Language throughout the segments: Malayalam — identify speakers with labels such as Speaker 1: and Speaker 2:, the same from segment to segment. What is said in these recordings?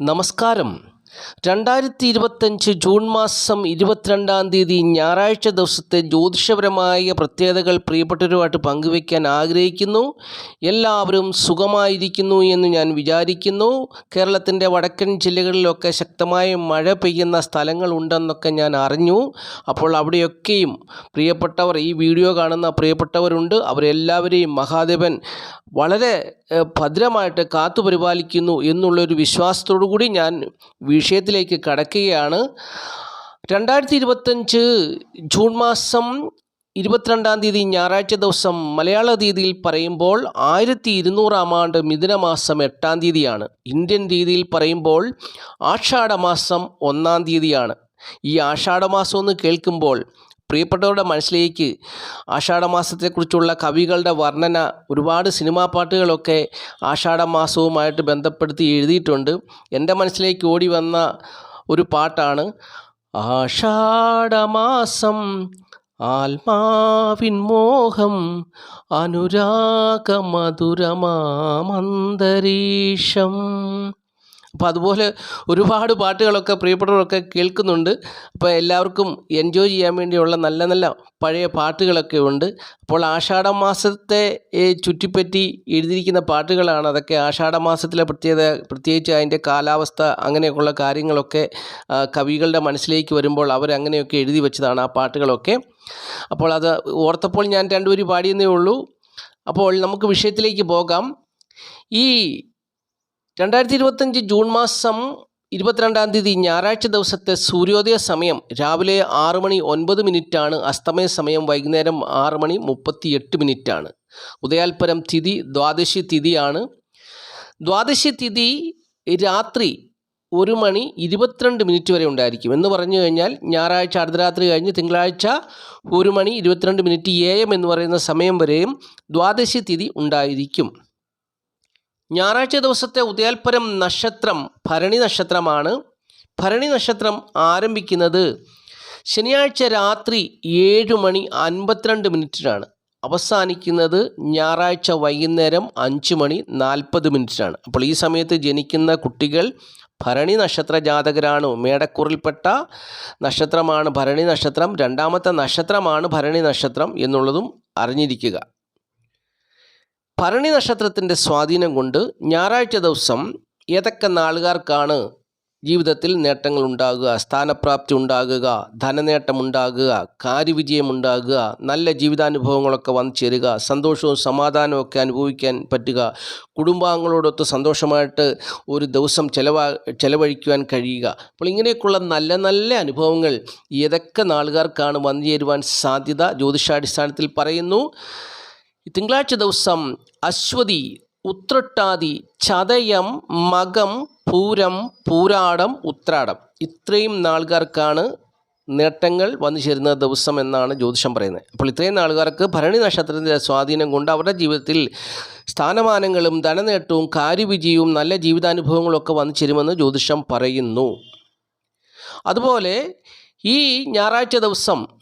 Speaker 1: നമസ്കാരം. രണ്ടായിരത്തി ഇരുപത്തഞ്ച് ജൂൺ മാസം ഇരുപത്തിരണ്ടാം തീയതി ഞായറാഴ്ച ദിവസത്തെ ജ്യോതിഷപരമായ പ്രത്യേകതകൾ പ്രിയപ്പെട്ടവരുമായിട്ട് പങ്കുവയ്ക്കാൻ ആഗ്രഹിക്കുന്നു. എല്ലാവരും സുഖമായിരിക്കുന്നു എന്ന് ഞാൻ വിചാരിക്കുന്നു. കേരളത്തിന്റെ വടക്കൻ ജില്ലകളിലൊക്കെ ശക്തമായ മഴ പെയ്യുന്ന സ്ഥലങ്ങളുണ്ടെന്നൊക്കെ ഞാൻ അറിഞ്ഞു. അപ്പോൾ അവിടെയൊക്കെയും പ്രിയപ്പെട്ടവർ ഈ വീഡിയോ കാണുന്ന പ്രിയപ്പെട്ടവരുണ്ട്. അവരെല്ലാവരെയും മഹാദേവൻ വളരെ ഭദ്രമായിട്ട് കാത്തു പരിപാലിക്കുന്നു എന്നുള്ളൊരു വിശ്വാസത്തോടു കൂടി ഞാൻ വിഷയത്തിലേക്ക് കടക്കുകയാണ്. രണ്ടായിരത്തി ഇരുപത്തഞ്ച് ജൂൺ മാസം ഇരുപത്തിരണ്ടാം തീയതി ഞായറാഴ്ച ദിവസം മലയാള തീയതിയിൽ പറയുമ്പോൾ ആയിരത്തി ഇരുന്നൂറാം ആണ്ട് മിഥുനമാസം എട്ടാം തീയതിയാണ്. ഇന്ത്യൻ രീതിയിൽ പറയുമ്പോൾ ആഷാഢമാസം ഒന്നാം തീയതിയാണ്. ഈ ആഷാഢമാസം എന്ന് കേൾക്കുമ്പോൾ പ്രിയപ്പെട്ടവരുടെ മനസ്സിലേക്ക് ആഷാഢമാസത്തെക്കുറിച്ചുള്ള കവികളുടെ വർണന ഒരുപാട് സിനിമാ പാട്ടുകളൊക്കെ ആഷാഢമാസവുമായിട്ട് ബന്ധപ്പെടുത്തി എഴുതിയിട്ടുണ്ട്. എന്റെ മനസ്സിലേക്ക് ഓടി വന്ന ഒരു പാട്ടാണ്. ആഷാഢമാസം ആത്മാവിൻ മോഹം അനുരാഗമധുരമാമന്തരീക്ഷം. അപ്പോൾ അതുപോലെ ഒരുപാട് പാട്ടുകളൊക്കെ പ്രിയപ്പെട്ടവരൊക്കെ കേൾക്കുന്നുണ്ട്. അപ്പോൾ എല്ലാവർക്കും എൻജോയ് ചെയ്യാൻ വേണ്ടിയുള്ള നല്ല നല്ല പഴയ പാട്ടുകളൊക്കെ ഉണ്ട്. അപ്പോൾ ആഷാഢ മാസത്തെ ഏ, ചുറ്റിപ്പറ്റി എഴുതിയിരിക്കുന്ന പാട്ടുകളാണ് അതൊക്കെ. ആഷാഢ മാസത്തിലെ പ്രത്യേകത പ്രത്യേകിച്ച് അതിന്റെ കാലാവസ്ഥ അങ്ങനെയൊക്കെയുള്ള കാര്യങ്ങളൊക്കെ കവികളുടെ മനസ്സിലേക്ക് വരുമ്പോൾ അവരങ്ങനെയൊക്കെ എഴുതി വെച്ചതാണ് ആ പാട്ടുകളൊക്കെ. അപ്പോൾ അത് ഓർത്തപ്പോൾ ഞാൻ രണ്ടുപേരും പാടിയെന്നേ ഉള്ളൂ. അപ്പോൾ നമുക്ക് വിഷയത്തിലേക്ക് പോകാം. ഈ രണ്ടായിരത്തി ഇരുപത്തഞ്ച് ജൂൺ മാസം ഇരുപത്തിരണ്ടാം തീയതി ഞായറാഴ്ച ദിവസത്തെ സൂര്യോദയ സമയം രാവിലെ ആറ് മണി ഒൻപത് മിനിറ്റാണ് അസ്തമയ സമയം വൈകുന്നേരം ആറ് മണി മുപ്പത്തി എട്ട് മിനിറ്റാണ്. ഉദയാൽപരം തിഥി ദ്വാദശി തിഥിയാണ്. ദ്വാദശി തിഥി രാത്രി ഒരു മണി ഇരുപത്തിരണ്ട് മിനിറ്റ് വരെ ഉണ്ടായിരിക്കും. എന്ന് പറഞ്ഞു കഴിഞ്ഞാൽ ഞായറാഴ്ച അർദ്ധരാത്രി കഴിഞ്ഞ് തിങ്കളാഴ്ച ഒരു മണി ഇരുപത്തിരണ്ട് മിനിറ്റ് എ എം എന്ന് പറയുന്ന സമയം വരെയും ദ്വാദശി തിഥി ഉണ്ടായിരിക്കും. ഞായറാഴ്ച ദിവസത്തെ ഉദയാൽപരം നക്ഷത്രം ഭരണി നക്ഷത്രമാണ്. ഭരണി നക്ഷത്രം ആരംഭിക്കുന്നത് ശനിയാഴ്ച രാത്രി ഏഴ് മണി അൻപത്തിരണ്ട് മിനിറ്റിനാണ്. അവസാനിക്കുന്നത് ഞായറാഴ്ച വൈകുന്നേരം അഞ്ച് മണി നാൽപ്പത് മിനിറ്റിനാണ്. അപ്പോൾ ഈ സമയത്ത് ജനിക്കുന്ന കുട്ടികൾ ഭരണി നക്ഷത്ര ജാതകരാണ്. മേടക്കൂറിൽപ്പെട്ട നക്ഷത്രമാണ് ഭരണി നക്ഷത്രം. രണ്ടാമത്തെ നക്ഷത്രമാണ് ഭരണി നക്ഷത്രം എന്നുള്ളതും അറിഞ്ഞിരിക്കുക. ഭരണി നക്ഷത്രത്തിന്റെ സ്വാധീനം കൊണ്ട് ഞായറാഴ്ച ദിവസം ഏതൊക്കെ നാളുകാർക്കാണ് ജീവിതത്തിൽ നേട്ടങ്ങൾ ഉണ്ടാകുക സ്ഥാനപ്രാപ്തി ഉണ്ടാകുക ധനനേട്ടം ഉണ്ടാകുക കാര്യവിജയം ഉണ്ടാകുക നല്ല ജീവിതാനുഭവങ്ങളൊക്കെ വന്നു ചേരുക സന്തോഷവും സമാധാനവും ഒക്കെ അനുഭവിക്കാൻ പറ്റുക കുടുംബാംഗങ്ങളോടൊത്ത് സന്തോഷമായിട്ട് ഒരു ദിവസം ചെലവാ ചെലവഴിക്കുവാൻ കഴിയുക. അപ്പോൾ ഇങ്ങനെയൊക്കെയുള്ള നല്ല നല്ല അനുഭവങ്ങൾ ഏതൊക്കെ നാളുകാർക്കാണ് വന്നു ചേരുവാൻ സാധ്യത? ജ്യോതിഷാടിസ്ഥാനത്തിൽ പറയുന്നു. തിങ്കളാഴ്ച ദിവസം അശ്വതി ഉത്രട്ടാതി ചതയം മകം പൂരം പൂരാടം ഉത്രാടം. ഇത്രയും നാളുകാർക്കാണ് നേട്ടങ്ങൾ വന്നു ചേരുന്ന ദിവസം എന്നാണ് ജ്യോതിഷം പറയുന്നത്. അപ്പോൾ ഇത്രയും നാളുകാർക്ക് ഭരണി നക്ഷത്രത്തിന്റെ സ്വാധീനം കൊണ്ട് അവരുടെ ജീവിതത്തിൽ സ്ഥാനമാനങ്ങളും ധനനേട്ടവും കാര്യവിജയവും നല്ല ജീവിതാനുഭവങ്ങളും ഒക്കെ വന്നു ചേരുമെന്ന് ജ്യോതിഷം പറയുന്നു. അതുപോലെ ഈ ഞായറാഴ്ച ദിവസം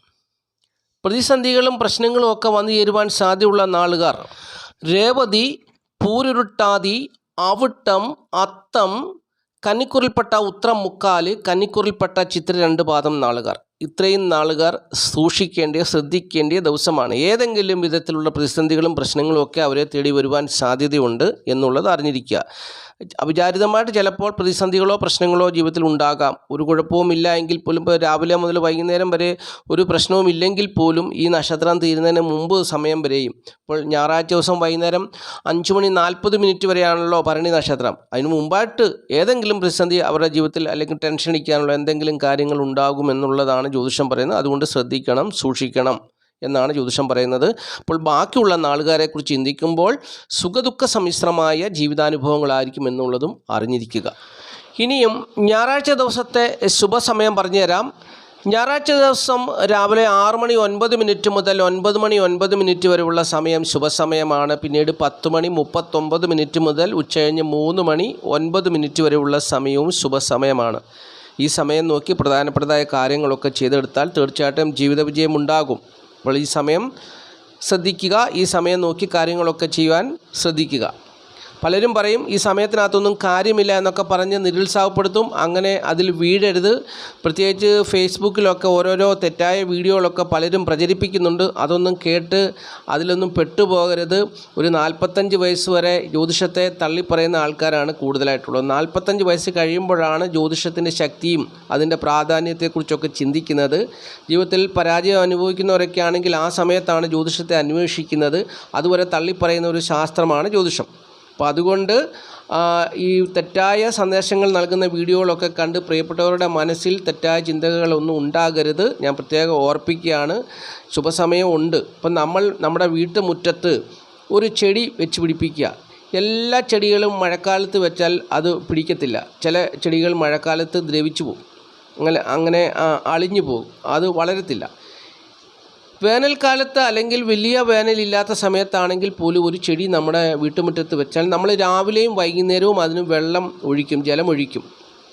Speaker 1: പ്രതിസന്ധികളും പ്രശ്നങ്ങളും ഒക്കെ വന്നു ചേരുവാൻ സാധ്യതയുള്ള നാളുകാർ. രേവതി പൂരുരുട്ടാതി അവിട്ടം അത്തം കന്നിക്കുറിൽപ്പെട്ട ഉത്രം മുക്കാൽ കന്നിക്കുറിൽപ്പെട്ട ചിത്ര രണ്ട് പാദം നാളുകാർ. ഇത്രയും നാളുകാർ സൂക്ഷിക്കേണ്ടിയ ശ്രദ്ധിക്കേണ്ടിയ ദിവസമാണ്. ഏതെങ്കിലും വിധത്തിലുള്ള പ്രതിസന്ധികളും പ്രശ്നങ്ങളും ഒക്കെ അവരെ തേടി വരുവാൻ സാധ്യതയുണ്ട് എന്നുള്ളത് അറിഞ്ഞിരിക്കുക. അവിചാരിതമായിട്ട് ചിലപ്പോൾ പ്രതിസന്ധികളോ പ്രശ്നങ്ങളോ ജീവിതത്തിൽ ഉണ്ടാകാം. ഒരു കുഴപ്പവും ഇല്ല എങ്കിൽ പോലും രാവിലെ മുതൽ വൈകുന്നേരം വരെ ഒരു പ്രശ്നവും ഇല്ലെങ്കിൽ പോലും ഈ നക്ഷത്രം തീരുന്നതിന് മുമ്പ് സമയം വരെയും. ഇപ്പോൾ ഞായറാഴ്ച ദിവസം വൈകുന്നേരം അഞ്ച് മണി നാൽപ്പത് മിനിറ്റ് വരെയാണല്ലോ ഭരണി നക്ഷത്രം. അതിന് മുമ്പായിട്ട് ഏതെങ്കിലും പ്രതിസന്ധി അവരുടെ ജീവിതത്തിൽ അല്ലെങ്കിൽ ടെൻഷൻ അടിക്കാനുള്ള എന്തെങ്കിലും കാര്യങ്ങൾ ഉണ്ടാകുമെന്നുള്ളതാണ് ജ്യോതിഷം പറയുന്നത്. അതുകൊണ്ട് ശ്രദ്ധിക്കണം സൂക്ഷിക്കണം. എന്നാണ് ജ്യോതിഷം പറയുന്നത്. അപ്പോൾ ബാക്കിയുള്ള നാളുകാരെക്കുറിച്ച് ചിന്തിക്കുമ്പോൾ സുഖദുഃഖ സമ്മിശ്രമായ ജീവിതാനുഭവങ്ങളായിരിക്കും എന്നുള്ളതും അറിഞ്ഞിരിക്കുക. ഇനിയും ഞായറാഴ്ച ദിവസത്തെ ശുഭസമയം പറഞ്ഞുതരാം. ഞായറാഴ്ച ദിവസം രാവിലെ ആറ് മണി ഒൻപത് മിനിറ്റ് മുതൽ ഒൻപത് മണി ഒൻപത് മിനിറ്റ് വരെയുള്ള സമയം ശുഭസമയമാണ്. പിന്നീട് പത്ത് മണി മുപ്പത്തൊമ്പത് മിനിറ്റ് മുതൽ ഉച്ചകഴിഞ്ഞ് മൂന്ന് മണി ഒൻപത് മിനിറ്റ് വരെയുള്ള സമയവും ശുഭസമയമാണ്. ഈ സമയം നോക്കി പ്രധാനപ്പെട്ടതായ കാര്യങ്ങളൊക്കെ ചെയ്തെടുത്താൽ തീർച്ചയായിട്ടും ജീവിത വിജയം ഉണ്ടാകും. അപ്പോൾ ഈ സമയം ശ്രദ്ധിക്കുക ഈ സമയം നോക്കി കാര്യങ്ങളൊക്കെ ചെയ്യുവാൻ ശ്രദ്ധിക്കുക. പലരും പറയും ഈ സമയത്തിനകത്തൊന്നും കാര്യമില്ല എന്നൊക്കെ പറഞ്ഞ് നിരുത്സാഹപ്പെടുത്തും. അങ്ങനെ അതിൽ വീഴരുത്. പ്രത്യേകിച്ച് ഫേസ്ബുക്കിലൊക്കെ ഓരോരോ തെറ്റായ വീഡിയോകളൊക്കെ പലരും പ്രചരിപ്പിക്കുന്നുണ്ട്. അതൊന്നും കേട്ട് അതിലൊന്നും പെട്ടുപോകരുത്. ഒരു നാൽപ്പത്തഞ്ച് വയസ്സ് വരെ ജ്യോതിഷത്തെ തള്ളിപ്പറയുന്ന ആൾക്കാരാണ് കൂടുതലായിട്ടുള്ളത്. നാൽപ്പത്തഞ്ച് വയസ്സ് കഴിയുമ്പോഴാണ് ജ്യോതിഷത്തിന്റെ ശക്തിയും അതിന്റെ പ്രാധാന്യത്തെക്കുറിച്ചൊക്കെ ചിന്തിക്കുന്നത്. ജീവിതത്തിൽ പരാജയം അനുഭവിക്കുന്നവരൊക്കെ ആണെങ്കിൽ ആ സമയത്താണ് ജ്യോതിഷത്തെ അന്വേഷിക്കുന്നത്. അതുവരെ തള്ളിപ്പറയുന്ന ഒരു ശാസ്ത്രമാണ് ജ്യോതിഷം. അപ്പോൾ അതുകൊണ്ട് ഈ തെറ്റായ സന്ദേശങ്ങൾ നൽകുന്ന വീഡിയോകളൊക്കെ കണ്ട് പ്രിയപ്പെട്ടവരുടെ മനസ്സിൽ തെറ്റായ ചിന്തകളൊന്നും ഉണ്ടാകരുത്. ഞാൻ പ്രത്യേകം ഓർപ്പിക്കുകയാണ്. ശുഭസമയം ഉണ്ട്. ഇപ്പം നമ്മൾ നമ്മുടെ വീട്ടുമുറ്റത്ത് ഒരു ചെടി വെച്ച് പിടിപ്പിക്കുക. എല്ലാ ചെടികളും മഴക്കാലത്ത് വെച്ചാൽ അത് പിടിക്കത്തില്ല. ചില ചെടികൾ മഴക്കാലത്ത് ദ്രവിച്ചു പോകും. അങ്ങനെ അങ്ങനെ അളിഞ്ഞു പോകും. അത് വളരത്തില്ല. വേനൽക്കാലത്ത് അല്ലെങ്കിൽ വലിയ വേനലില്ലാത്ത സമയത്താണെങ്കിൽ പോലും ഒരു ചെടി നമ്മുടെ വീട്ടുമുറ്റത്ത് വെച്ചാൽ നമ്മൾ രാവിലെയും വൈകുന്നേരവും അതിന് വെള്ളം ഒഴിക്കും ജലം ഒഴിക്കും.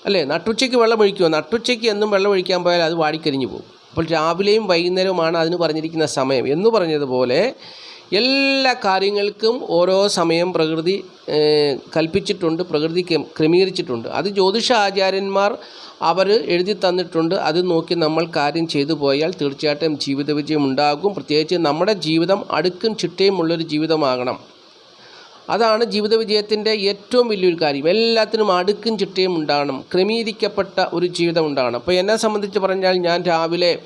Speaker 1: അല്ലേ? നട്ടുച്ചയ്ക്ക് വെള്ളം ഒഴിക്കുമോ നട്ടുച്ചയ്ക്ക് എന്നും വെള്ളം ഒഴിക്കാൻ പോയാൽ അത് വാടിക്കരിഞ്ഞു പോകും. അപ്പോൾ രാവിലെയും വൈകുന്നേരവുമാണ് അതിന് പറഞ്ഞിരിക്കുന്ന സമയം. എന്ന് പറഞ്ഞതുപോലെ എല്ലാ കാര്യങ്ങൾക്കും ഓരോ സമയം പ്രകൃതി കൽപ്പിച്ചിട്ടുണ്ട് പ്രകൃതി ക്രമ- ക്രമീകരിച്ചിട്ടുണ്ട്. അത് ജ്യോതിഷ ആചാര്യന്മാർ അവർ എഴുതി തന്നിട്ടുണ്ട്. അത് നോക്കി നമ്മൾ കാര്യം ചെയ്തു പോയാൽ തീർച്ചയായിട്ടും ജീവിത വിജയം ഉണ്ടാകും. പ്രത്യേകിച്ച് നമ്മുടെ ജീവിതം അടുക്കും ചിട്ടയും ഉള്ളൊരു ജീവിതമാകണം. അതാണ് ജീവിത വിജയത്തിന്റെ ഏറ്റവും വലിയൊരു കാര്യം. എല്ലാത്തിനും അടുക്കും ചിട്ടയും ഉണ്ടാകണം. ക്രമീകരിക്കപ്പെട്ട ഒരു ജീവിതം ഉണ്ടാകണം. അപ്പോൾ എന്നെ സംബന്ധിച്ച് പറഞ്ഞാൽ ഞാൻ രാവിലെ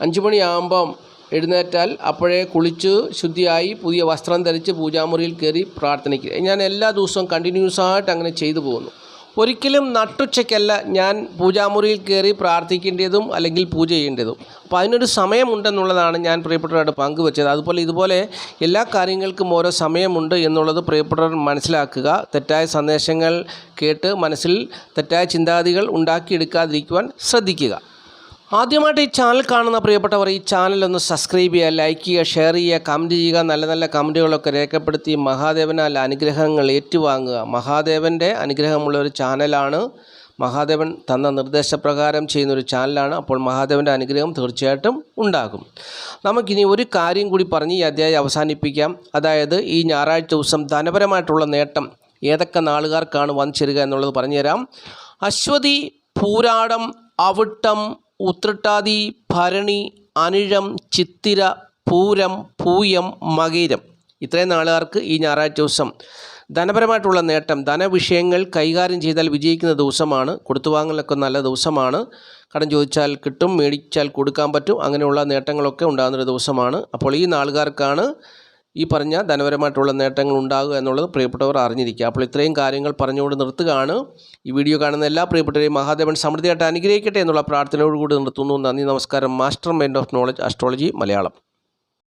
Speaker 1: അഞ്ച് മണിയാകുമ്പം എഴുന്നേറ്റാൽ അപ്പോഴേ കുളിച്ച് ശുദ്ധിയായി പുതിയ വസ്ത്രം ധരിച്ച് പൂജാമുറിയിൽ കയറി പ്രാർത്ഥനയ്ക്ക്. ഞാൻ എല്ലാ ദിവസവും കണ്ടിന്യൂസ് ആയിട്ട് അങ്ങനെ ചെയ്തു പോകുന്നു. ഒരിക്കലും നട്ടുച്ചയ്ക്കല്ല ഞാൻ പൂജാമുറിയിൽ കയറി പ്രാർത്ഥിക്കേണ്ടതും അല്ലെങ്കിൽ പൂജ ചെയ്യേണ്ടതും. അപ്പോൾ അതിനൊരു സമയമുണ്ടെന്നുള്ളതാണ് ഞാൻ പ്രിയപ്പെട്ടവരോട് പങ്കുവച്ചത്. അതുപോലെ ഇതുപോലെ എല്ലാ കാര്യങ്ങൾക്കും ഓരോ സമയമുണ്ട് എന്നുള്ളത് പ്രിയപ്പെട്ടവർ മനസ്സിലാക്കുക. തെറ്റായ സന്ദേശങ്ങൾ കേട്ട് മനസ്സിൽ തെറ്റായ ചിന്താഗതികൾ ഉണ്ടാക്കിയെടുക്കാതിരിക്കുവാൻ ശ്രദ്ധിക്കുക. ആദ്യമായിട്ട് ഈ ചാനൽ കാണുന്ന പ്രിയപ്പെട്ടവർ ഈ ചാനൽ ഒന്ന് സബ്സ്ക്രൈബ് ചെയ്യുക ലൈക്ക് ചെയ്യുക ഷെയർ ചെയ്യുക കമന്റ് ചെയ്യുക നല്ല നല്ല കമന്റുകളൊക്കെ രേഖപ്പെടുത്തി മഹാദേവനാൽ അനുഗ്രഹങ്ങൾ ഏറ്റുവാങ്ങുക. മഹാദേവന്റെ അനുഗ്രഹമുള്ള ഒരു ചാനലാണ് മഹാദേവൻ തന്ന നിർദ്ദേശപ്രകാരം ചെയ്യുന്നൊരു ചാനലാണ് അപ്പോൾ മഹാദേവന്റെ അനുഗ്രഹം തീർച്ചയായിട്ടും ഉണ്ടാകും. നമുക്കിനി ഒരു കാര്യം കൂടി പറഞ്ഞ് ഈ അധ്യായം അവസാനിപ്പിക്കാം. അതായത് ഈ ഞായറാഴ്ച ദിവസം ധനപരമായിട്ടുള്ള നേട്ടം ഏതൊക്കെ നാളുകാർക്കാണ് വന്നു ചേരുക എന്നുള്ളത് പറഞ്ഞുതരാം. അശ്വതി പൂരാടം അവിട്ടം ഉത്രട്ടാതി ഭരണി അനിഴം ചിത്തിര പൂരം പൂയം മകീരം. ഇത്രയും നാളുകാർക്ക് ഈ ഞായറാഴ്ച ദിവസം ധനപരമായിട്ടുള്ള നേട്ടം ധനവിഷയങ്ങൾ കൈകാര്യം ചെയ്താൽ വിജയിക്കുന്ന ദിവസമാണ്. കൊടുത്തുവാങ്ങലൊക്കെ നല്ല ദിവസമാണ്. കടം ചോദിച്ചാൽ കിട്ടും മേടിച്ചാൽ കൊടുക്കാൻ പറ്റും. അങ്ങനെയുള്ള നേട്ടങ്ങളൊക്കെ ഉണ്ടാകുന്നൊരു ദിവസമാണ്. അപ്പോൾ ഈ നാളുകാർക്കാണ് ഈ പറഞ്ഞ ധനപരമായിട്ടുള്ള നേട്ടങ്ങൾ ഉണ്ടാകുക എന്നുള്ളത് പ്രിയപ്പെട്ടവർ അറിഞ്ഞിരിക്കുക. അപ്പോൾ ഇത്രയും കാര്യങ്ങൾ പറഞ്ഞുകൊണ്ട് നിർത്തുകയാണ്. ഈ വീഡിയോ കാണുന്ന എല്ലാ പ്രിയപ്പെട്ടവരെയും മഹാദേവൻ സമൃദ്ധിയായിട്ട് അനുഗ്രഹിക്കട്ടെ എന്നുള്ള പ്രാർത്ഥനയോടുകൂടി നിർത്തുന്നു. നന്ദി നമസ്കാരം. Master mind of knowledge astrology Malayalam.